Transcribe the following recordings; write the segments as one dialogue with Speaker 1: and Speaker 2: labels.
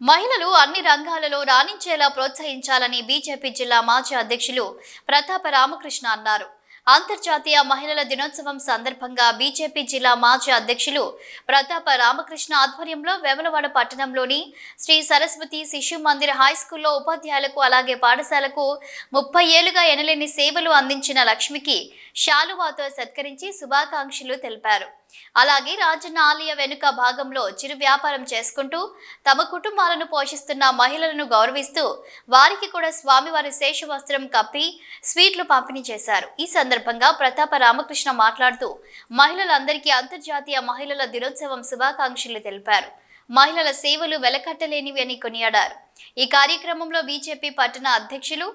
Speaker 1: మహిళలు అన్ని రంగాలలో రాణించేలా ప్రోత్సహించాలని బీజేపీ జిల్లా మాజీ అధ్యక్షులు ప్రతాప రామకృష్ణ అన్నారు. అంతర్జాతీయ మహిళల దినోత్సవం సందర్భంగా బీజేపీ జిల్లా మాజీ అధ్యక్షులు ప్రతాప రామకృష్ణ ఆధ్వర్యంలో వేములవాడ పట్టణంలోని శ్రీ సరస్వతి శిశు మందిర్ హై స్కూల్లో ఉపాధ్యాయులకు అలాగే పాఠశాలకు ముప్పై ఏళ్ళుగా ఎనలేని సేవలు అందించిన లక్ష్మికి శాలువాతో సత్కరించి శుభాకాంక్షలు తెలిపారు. అలాగే రాజన్న ఆలయ వెనుక భాగంలో చిరు వ్యాపారం చేసుకుంటూ తమ కుటుంబాలను పోషిస్తున్న మహిళలను గౌరవిస్తూ వారికి కూడా స్వామివారి శేషవస్త్రం కప్పి స్వీట్లు పంపిణీ చేశారు. ఈ సందర్భంగా ప్రతాప రామకృష్ణ మాట్లాడుతూ మహిళలందరికీ అంతర్జాతీయ మహిళల దినోత్సవం శుభాకాంక్షలు తెలిపారు. మహిళల సేవలు వెలకట్టలేనివి అని కొనియాడారు. ఈ కార్యక్రమంలో బీజేపీ పట్టణ అధ్యక్షులు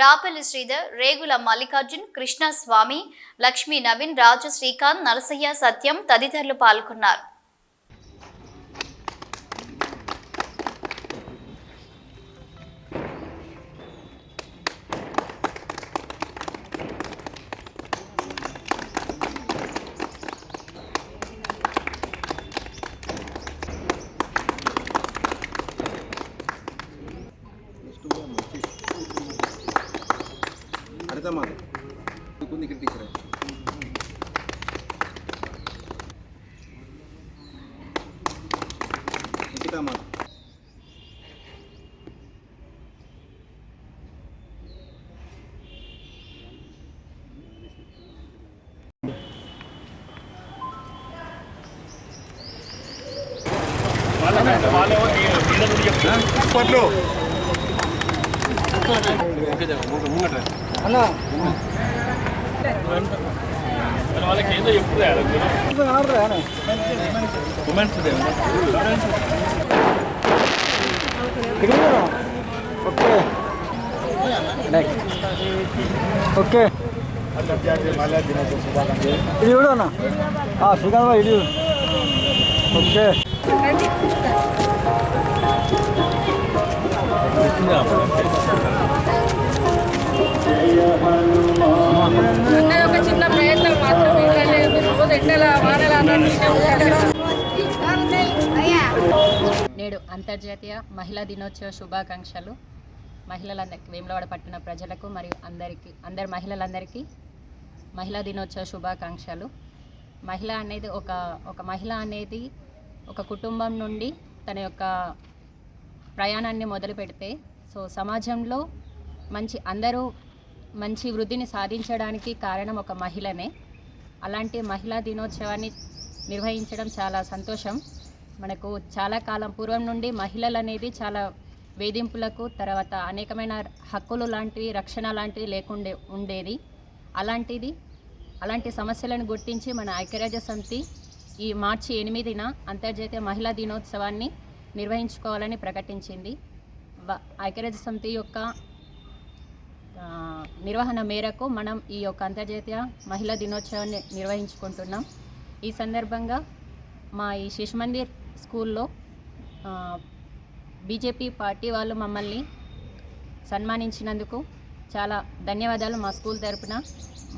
Speaker 1: రాపల్లి శ్రీధర్ రేగుల మల్లికార్జున్ కృష్ణస్వామి లక్ష్మీ నవీన్ రాజు శ్రీకాంత్ నరసయ్య సత్యం తదితరులు పాల్గొన్నారు.
Speaker 2: घरचा माल आहे इकडून इकडे तिकडे?
Speaker 3: आहे माल పట్లు ముంగట అన్నా వాళ్ళకి ఏందో చెప్తుంది order women's day okay okay ఇది చూడన్నా సుగంధ ఇది ఓకే వచ్చిందా
Speaker 4: అన్నది ఒక చిన్న ప్రయత్నం మాత్రమే రోజు ఎండల వానల
Speaker 5: నేడు అంతర్జాతీయ మహిళా దినోత్సవ శుభాకాంక్షలు. మహిళలందరికీ వేములవాడ పట్టణ ప్రజలకు మరియు అందరికీ అందరి మహిళలందరికీ మహిళా దినోత్సవ శుభాకాంక్షలు. మహిళ అనేది ఒక ఒక మహిళ అనేది ఒక కుటుంబం నుండి తన యొక్క ప్రయాణాన్ని మొదలు పెడితే సో సమాజంలో మంచి అందరూ మంచి వృద్ధిని సాధించడానికి కారణం ఒక మహిళనే. అలాంటి మహిళా దినోత్సవాన్ని నిర్వహించడం చాలా సంతోషం. మనకు చాలా కాలం పూర్వం నుండి మహిళలు అనేది చాలా వేధింపులకు తర్వాత అనేకమైన హక్కులు లాంటివి రక్షణ లాంటివి లేకుండే ఉండేది. అలాంటిది అలాంటి సమస్యలను గుర్తించి మన ఐక్యరాజ్య సమితి ఈ మార్చి ఎనిమిదిన అంతర్జాతీయ మహిళా దినోత్సవాన్ని నిర్వహించుకోవాలని ప్రకటించింది. ఐక్యరాజ్య సమితి యొక్క నిర్వహణ మేరకు మనం ఈ యొక్క అంతర్జాతీయ మహిళా దినోత్సవాన్ని నిర్వహించుకుంటున్నాం. ఈ సందర్భంగా మా ఈ శిశు మందిర్ స్కూల్లో బీజేపీ పార్టీ వాళ్ళు మమ్మల్ని సన్మానించినందుకు చాలా ధన్యవాదాలు మా స్కూల్ తరపున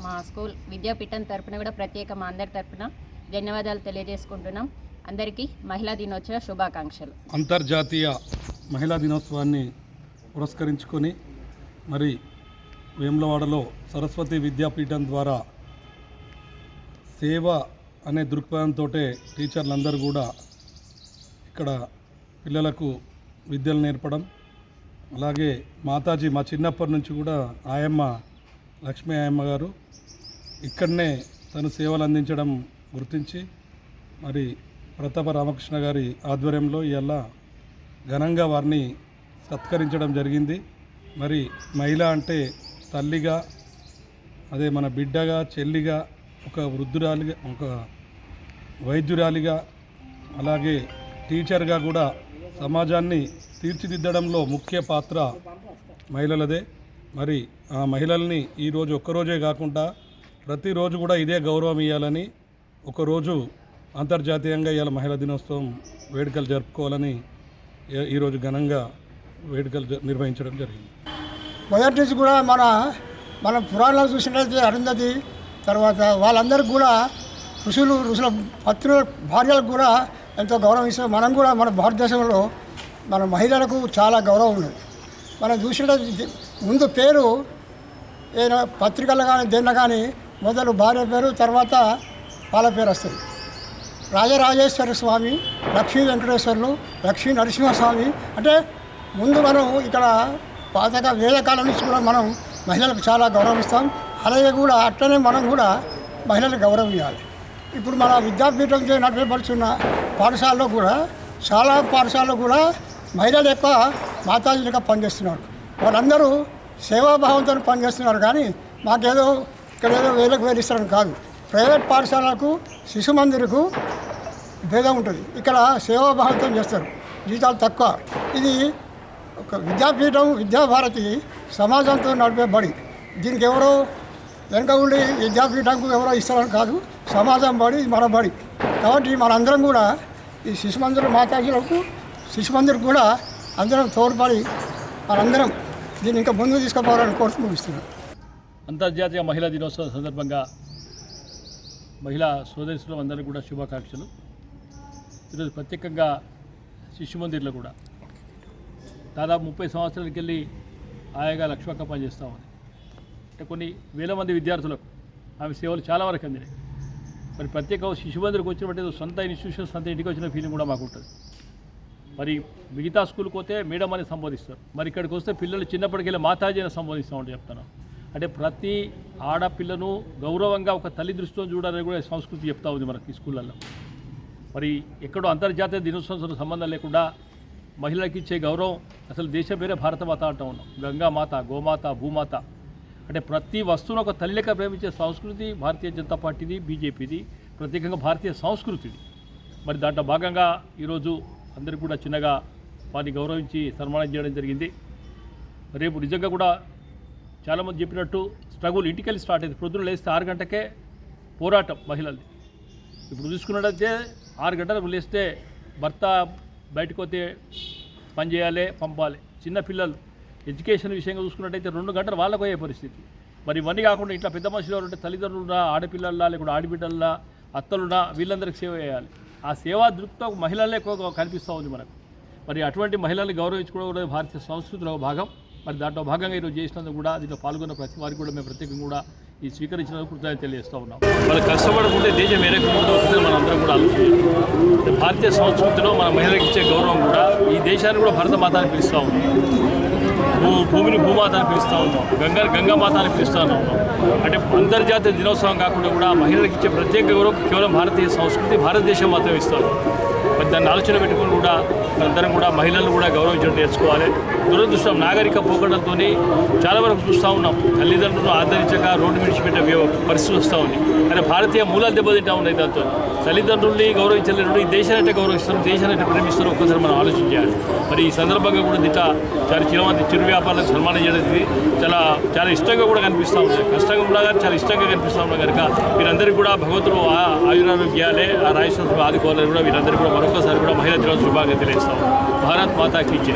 Speaker 5: మా స్కూల్ విద్యాపీఠం తరపున కూడా ప్రత్యేక మా అందరి తరపున ధన్యవాదాలు తెలియజేసుకుంటున్నాం. అందరికీ మహిళా దినోత్సవ శుభాకాంక్షలు.
Speaker 6: అంతర్జాతీయ మహిళా దినోత్సవాన్ని పురస్కరించుకొని మరి వేములవాడలో సరస్వతి విద్యాపీఠం ద్వారా సేవ అనే దృక్పథంతో టీచర్లందరూ కూడా ఇక్కడ పిల్లలకు విద్యలు నేర్పడం. అలాగే మాతాజీ మా చిన్నప్పటి నుంచి కూడా ఆయమ్మ లక్ష్మీ ఆయమ్మ గారు ఇక్కడనే తను సేవలు అందించడం గుర్తించి మరి ప్రతాప రామకృష్ణ గారి ఆధ్వర్యంలో ఇవాళ ఘనంగా వారిని సత్కరించడం జరిగింది. మరి మహిళ అంటే తల్లిగా అదే మన బిడ్డగా చెల్లిగా ఒక వృద్ధురాలిగా ఒక వైద్యురాలిగా అలాగే టీచర్గా కూడా సమాజాన్ని తీర్చిదిద్దడంలో ముఖ్య పాత్ర మహిళలదే. మరి ఆ మహిళల్ని ఈరోజు ఒక్కరోజే కాకుండా ప్రతిరోజు కూడా ఇదే గౌరవం ఇవ్వాలని ఒకరోజు అంతర్జాతీయంగా ఇవాళ మహిళా దినోత్సవం వేడుకలు జరుపుకోవాలని ఈరోజు ఘనంగా వేడుకలు జ- నిర్వహించడం జరిగింది.
Speaker 3: మొదటి నుంచి కూడా మన మన పురాణాలు చూసినట్లయితే అరుంధతి తర్వాత వాళ్ళందరికీ కూడా ఋషులు ఋషుల పత్రుల భార్యలకు కూడా ఎంతో గౌరవం ఇస్తాం మనం కూడా మన భారతదేశంలో మన మహిళలకు చాలా గౌరవం ఉన్నది. మనం చూసినట్టు ముందు పేరు ఏదైనా పత్రికలు కానీ దేనిలో కానీ మొదలు భార్య పేరు తర్వాత వాళ్ళ పేరు వస్తుంది. రాజరాజేశ్వర స్వామి లక్ష్మీ వెంకటేశ్వరులు లక్ష్మీ నరసింహస్వామి అంటే ముందు మనం ఇక్కడ పాతగా వేదకాలం నుంచి కూడా మనం మహిళలకు చాలా గౌరవిస్తాం. అలాగే కూడా అట్లనే మనం కూడా మహిళలకు గౌరవం ఇవ్వాలి ఇప్పుడు మన విద్యాపీఠం నడిపడుతున్న పాఠశాలలో కూడా చాలా పాఠశాలలో కూడా మహిళలు ఎక్కువ మాతాజీలుగా పనిచేస్తున్నారు. వాళ్ళందరూ సేవాభావంతో పనిచేస్తున్నారు కానీ మాకేదో ఇక్కడ ఏదో వేలకు వేలిస్తారని కాదు. ప్రైవేట్ పాఠశాలకు శిశు మందిరకు భేదం ఉంటుంది. ఇక్కడ సేవాభావంతో చేస్తారు. జీతాలు తక్కువ. ఇది ఒక విద్యాపీఠం విద్యాభారతి సమాజంతో నడిపే బడి. దీనికి ఎవరో వెనక ఉండి విద్యాపీఠంకు ఎవరో ఇస్తారని కాదు సమాజం బడి ఇది మన బడి. కాబట్టి మనందరం కూడా ఈ శిశు మందిర మాతాజీలకు శిశు మందిరకు కూడా అందరం తోడ్పడి మనందరం దీన్ని ఇంకా ముందుకు తీసుకుపోవాలని కోర్సు ముగిస్తున్నాం.
Speaker 7: అంతర్జాతీయ మహిళా దినోత్సవం సందర్భంగా మహిళా సోదరిస్తులు కూడా శుభాకాంక్షలు. ఈరోజు ప్రత్యేకంగా శిశు మందిర్లో కూడా దాదాపు ముప్పై సంవత్సరాలకి వెళ్ళి ఆయాగా లక్ష్మక్క పనిచేస్తూ ఉంది. అంటే కొన్ని వేల మంది విద్యార్థులకు ఆమె సేవలు చాలా వరకు అందినాయి. మరి ప్రత్యేక శిశు వచ్చినప్పుడు వచ్చినట్టు సొంత ఇన్స్టిట్యూషన్ సొంత ఇంటికి వచ్చిన ఫీలింగ్ కూడా మాకు ఉంటుంది. మరి మిగతా స్కూల్కి పోతే మేడం అని సంబోధిస్తారు. మరి ఇక్కడికి వస్తే పిల్లలు చిన్నప్పటికెళ్ళి మాతాజీ అని సంబోధిస్తామంటే చెప్తాను. అంటే ప్రతి ఆడపిల్లను గౌరవంగా ఒక తల్లి దృష్టితో చూడాలని కూడా సంస్కృతి చెప్తా ఉంది మనకి స్కూళ్ళల్లో మరి ఎక్కడో అంతర్జాతీయ దినోత్సవంతో సంబంధం లేకుండా మహిళలకు ఇచ్చే గౌరవం అసలు దేశం పేరే భారతమాత అంటూ ఉన్నాం. గంగామాత గోమాత భూమాత. అంటే ప్రతి వస్తువును ఒక తల్లిక ప్రేమించే సంస్కృతి భారతీయ జనతా పార్టీది బీజేపీది ప్రత్యేకంగా భారతీయ సంస్కృతిది. మరి దాంట్లో భాగంగా ఈరోజు అందరికీ కూడా చిన్నగా వారిని గౌరవించి సన్మానం చేయడం జరిగింది. రేపు నిజంగా కూడా చాలామంది చెప్పినట్టు స్ట్రగుల్ ఇంటికెళ్ళి స్టార్ట్ అయింది. ప్రొద్దున లేస్తే ఆరు గంటకే పోరాటం మహిళలది. ఇప్పుడు చూసుకున్నట్టయితే ఆరు గంటలకు లేస్తే భర్త బయటకు పోతే పని చేయాలి పంపాలి. చిన్నపిల్లలు ఎడ్యుకేషన్ విషయంగా చూసుకున్నట్టయితే రెండు గంటలు వాళ్ళకు అయ్యే పరిస్థితి. మరి ఇవన్నీ కాకుండా ఇట్లా పెద్ద మనుషులు ఎవరు ఉంటే తల్లిదండ్రులున్నా ఆడపిల్లల్లా లేకుండా ఆడబిడ్డల్లా అత్తలున్నా వీళ్ళందరికీ సేవ చేయాలి. ఆ సేవా దృక్తో మహిళలే ఎక్కువ కనిపిస్తూ ఉంది మనకు. మరి అటువంటి మహిళల్ని గౌరవించుకోవడం కూడా భారతీయ సంస్కృతిలో భాగం. మరి దాంట్లో భాగంగా ఈరోజు చేసినందుకు కూడా దీంట్లో పాల్గొన్న ప్రతి వారికి కూడా మేము ప్రత్యేకంగా కూడా ఈ స్వీకరించినందుకు కృతజ్ఞత తెలియజేస్తూ ఉన్నాం. వాళ్ళు కష్టపడకుంటే దేశం ఏ రకంగా ఉందో మనం అందరం కూడా ఆలోచించాలి. భారతీయ సంస్కృతిలో మన మహిళకి దేశాన్ని కూడా ఈ దేశాన్ని కూడా అని పిలుస్తూ ఉన్నాం. భూ భూమిని భూమాత అని పిలుస్తూ ఉన్నాం. గంగా గంగామాత అని పిలుస్తూ ఉన్నాం. అంటే అంతర్జాతీయ దినోత్సవం కాకుండా కూడా మహిళలకు ఇచ్చే ప్రత్యేక గౌరవం కేవలం భారతీయ సంస్కృతి భారతదేశం మాత్రమే ఇస్తాం. మరి దాన్ని ఆలోచన పెట్టుకుని కూడా మనందరం కూడా మహిళలను కూడా గౌరవించడం నేర్చుకోవాలి. దురదృష్టం నాగరిక పోకడంతో చాలా వరకు చూస్తూ ఉన్నాం. తల్లిదండ్రులను ఆదరించక రోడ్డు విడిచిపెట్టే పరిస్థితి వస్తూ ఉంది. కానీ భారతీయ మూలాలు దెబ్బతింటా ఉన్నాయి దాంతో. తల్లిదండ్రుల్ని గౌరవించలేరు ఈ దేశాన్ని అంటే గౌరవిస్తారు దేశాన్ని అంటే ప్రేమిస్తారు ఒక్కసారి మనం ఆలోచించాలి మరి ఈ సందర్భంగా కూడా దిట చాలా చిరమంది చిరు వ్యాపారాలకు సన్మానం చేయడం చాలా చాలా ఇష్టంగా కూడా కనిపిస్తూ ఉంది. కష్టంగా ఉన్నా చాలా ఇష్టంగా కనిపిస్తూ ఉన్నాం కనుక వీరందరికీ కూడా భగవంతుడు ఆ ఆయురారోగ్యాలే ఆ రాజస్థాన్ ఆదుకోవాలని కూడా వీరందరికీ కూడా మరొకసారి కూడా మహిళా దినోత్సవ శుభాకాంక్షలు తెలియజేస్తాం భారత్ మాతాకి జై